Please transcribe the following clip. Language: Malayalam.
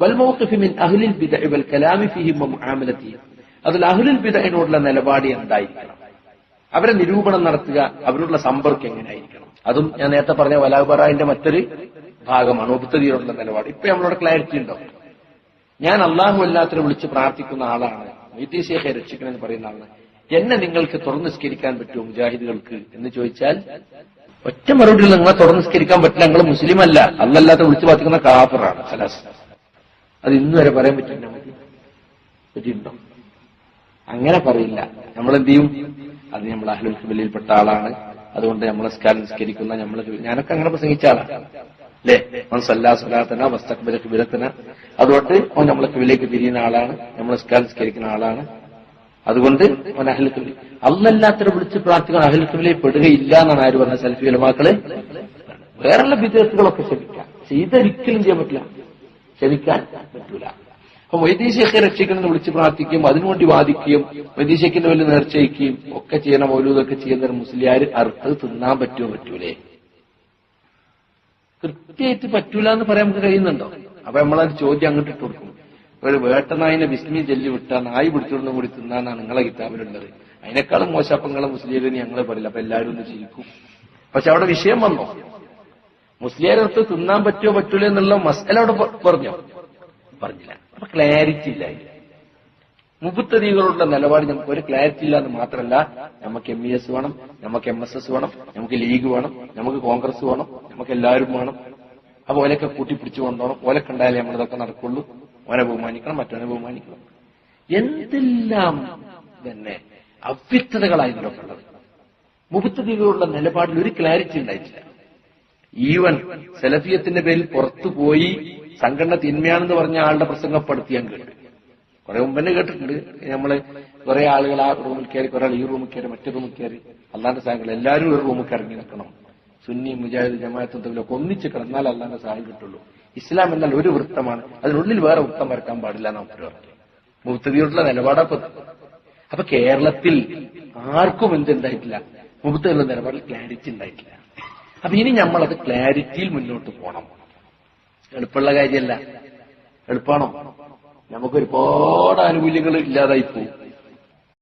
വൽമൗഖിഫി മിൻ അഹ്ലിൽ ബിദഅ വൽ കലാമി ഫീഹിം മുആമലതി അതിൽ അഹ്ലിൽ ബിദ്അയിനോടുള്ള നിലപാട് എന്തായിരിക്കണം? അവരെ നിരൂപണം നടത്തുക അവരോടുള്ള സമ്പർക്കം എങ്ങനെയായിരിക്കണം? അതും ഞാൻ നേരത്തെ പറഞ്ഞ വലാബറായിന്റെ മറ്റൊരു ഭാഗമാണ് ഉപത്തതിയോടുള്ള നിലപാട്. ഇപ്പൊ നമ്മളോട് ക്ലാരിറ്റി ഉണ്ടോ? ഞാൻ അള്ളാഹു അല്ലാത്തിനെ വിളിച്ച് പ്രാർത്ഥിക്കുന്ന ആളാണ്. വൈദ്യശേഖയെ രക്ഷിക്കണമെന്ന് പറയുന്ന ആളാണ്. എന്നെ നിങ്ങൾക്ക് തുറന്നുസ്കരിക്കാൻ പറ്റുമോ മുജാഹിദുകൾക്ക്? എന്ന് ചോദിച്ചാൽ ഒറ്റ മറുപടിയിൽ നിങ്ങളെ തുറന്നുസ്കരിക്കാൻ പറ്റില്ല. നിങ്ങൾ മുസ്ലിം അല്ല അന്നല്ലാത്ത വിളിച്ചു പ്രാർത്ഥിക്കുന്ന കാഫറാണ് സലാസ് അത് ഇന്ന് വരെ പറയാൻ പറ്റില്ല പറ്റിയിട്ടുണ്ടോ? അങ്ങനെ പറയില്ല. നമ്മൾ എന്ത് ചെയ്യും അത് നമ്മൾ അഹ്ലുൽ ഖിബലയിൽപ്പെട്ട ആളാണ്. അതുകൊണ്ട് നമ്മളെ നിസ്കാരം നിസ്കരിക്കുന്ന നമ്മൾ ഞാനൊക്കെ അങ്ങനെ പ്രസംഗിച്ച ആളാണ് അല്ലേ? സ്വലാത്തന വസ്തക്ബല കിബിലത്തന. അതുകൊണ്ട് അവൻ നമ്മളെ കിബിലേക്ക് തിരിയുന്ന ആളാണ്. നമ്മൾ നിസ്കാരം നിസ്കരിക്കുന്ന ആളാണ്. അതുകൊണ്ട് അവൻ അഹ്ലുൽ ഖിബലി അല്ലല്ലാത്തവരെ വിളിച്ച് പ്രാർത്ഥിക്കാൻ അഹ്ലുൽ ഖിബലയിൽ പെടുകയില്ല എന്നാണ് ആര് പറഞ്ഞ സെൽഫി ഉലമാക്കൾ? വേറെയുള്ള വിദേശികളൊക്കെ ശ്രമിക്കാം ചെയ്തൊരിക്കലും ചെയ്യാൻ പറ്റില്ല. ക്ഷമിക്കാൻ പറ്റൂല. അപ്പൊ വൈദ്യശേഖെ രക്ഷിക്കണമെന്ന് വിളിച്ച് പ്രാർത്ഥിക്കുകയും അതിനുവേണ്ടി വാദിക്കുകയും വൈദ്യശേഖിന്റെ വലിയ നേർച്ചയിക്കുകയും ഒക്കെ ചെയ്യണ മൗലൂദൊക്കെ ചെയ്യുന്ന മുസ്ലിയാർ അറുത്ത് തിന്നാൻ പറ്റുമോ പറ്റൂലേ? കൃത്യമായിട്ട് പറ്റൂല എന്ന് പറയാൻ നമുക്ക് കഴിയുന്നുണ്ടോ? അപ്പൊ നമ്മളത് ചോദ്യം അങ്ങോട്ട് ഇട്ട് കൊടുക്കും. ഒരു വേട്ടനായിനെ വിസ്മി ജെല്ലി വിട്ടാൽ നായി പിടിച്ചോണ്ടും കൂടി തിന്നാന്നാണ് നിങ്ങളെ കിതാബിലുള്ളത്. അതിനേക്കാളും മോശപ്പങ്ങളെ മുസ്ലിം ഞങ്ങളെ പറയില്ല അപ്പൊ എല്ലാവരും ഒന്ന് ചിരിക്കും. പക്ഷെ അവിടെ വിഷയം വന്നോ? മുസ്ലിയാരടുത്ത് തിന്നാൻ പറ്റുമോ പറ്റൂല എന്നുള്ള മസല അവിടെ പറഞ്ഞോ? പറഞ്ഞില്ല. അപ്പൊ ക്ലാരിറ്റി ഇല്ല മുപ്പത്തതികളുടെ നിലപാട് നമുക്ക് ഒരു ക്ലാരിറ്റി ഇല്ല എന്ന് മാത്രമല്ല നമുക്ക് എം ഇ എസ് വേണം നമുക്ക് എം എസ് എസ് വേണം നമുക്ക് ലീഗ് വേണം നമുക്ക് കോൺഗ്രസ് വേണം നമുക്ക് എല്ലാവരും വേണം. അപ്പൊ ഓലൊക്കെ കൂട്ടിപ്പിടിച്ചു കൊണ്ടുപോകണം ഓലൊക്കെ ഉണ്ടായാലേ നമ്മളിതൊക്കെ നടക്കുള്ളൂ. ഓനെ ബഹുമാനിക്കണം മറ്റവനെ ബഹുമാനിക്കണം. എന്തെല്ലാം തന്നെ അവ്യക്തതകളായിരുന്നു കണ്ടത് മുപ്പത്തതികളുടെ നിലപാടിൽ ഒരു ക്ലാരിറ്റി ഉണ്ടായിട്ടില്ല. ഈവൻ സെലഫിയത്തിന്റെ പേരിൽ പുറത്തുപോയി സംഘടന തിന്മയാണെന്ന് പറഞ്ഞ ആളുടെ പ്രസംഗപ്പെടുത്തി ഞാൻ കേട്ടു. കുറെ മുമ്പ് തന്നെ കേട്ടിട്ടുണ്ട്. നമ്മൾ കുറെ ആളുകൾ ആ റൂമിൽ കയറി കുറെ ആൾ ഈ റൂമിൽ കയറി മറ്റേ റൂമിൽ കയറി. അള്ളാന്റെ സാഹചര്യം എല്ലാവരും ഒരു റൂമിൽ ഇറങ്ങി നിൽക്കണം. സുന്നി മുജാഹിദ് ജമാഅത്തും ഒന്നിച്ച് കിടന്നാൽ അള്ളാന്റെ സഹായം കിട്ടുള്ളൂ. ഇസ്ലാം എന്നാൽ ഒരു വൃത്തമാണ്. അതിനുള്ളിൽ വേറെ വൃത്തം വരക്കാൻ പാടില്ല നമുക്ക് മുക്തതിയോടുള്ള നിലപാടപ്പ് അപ്പൊ കേരളത്തിൽ ആർക്കും എന്തുണ്ടായിട്ടില്ല മുക്തതിയുള്ള നിലപാടിൽ ക്ലാരിറ്റി ഉണ്ടായിട്ടില്ല. അപ്പൊ ഇനി നമ്മളത് ക്ലാരിറ്റിയിൽ മുന്നോട്ട് പോകണം എളുപ്പമുള്ള കാര്യമല്ല. എളുപ്പമാണോ നമുക്ക് ഒരുപാട് ആനുകൂല്യങ്ങൾ ഇല്ലാതായി പോകും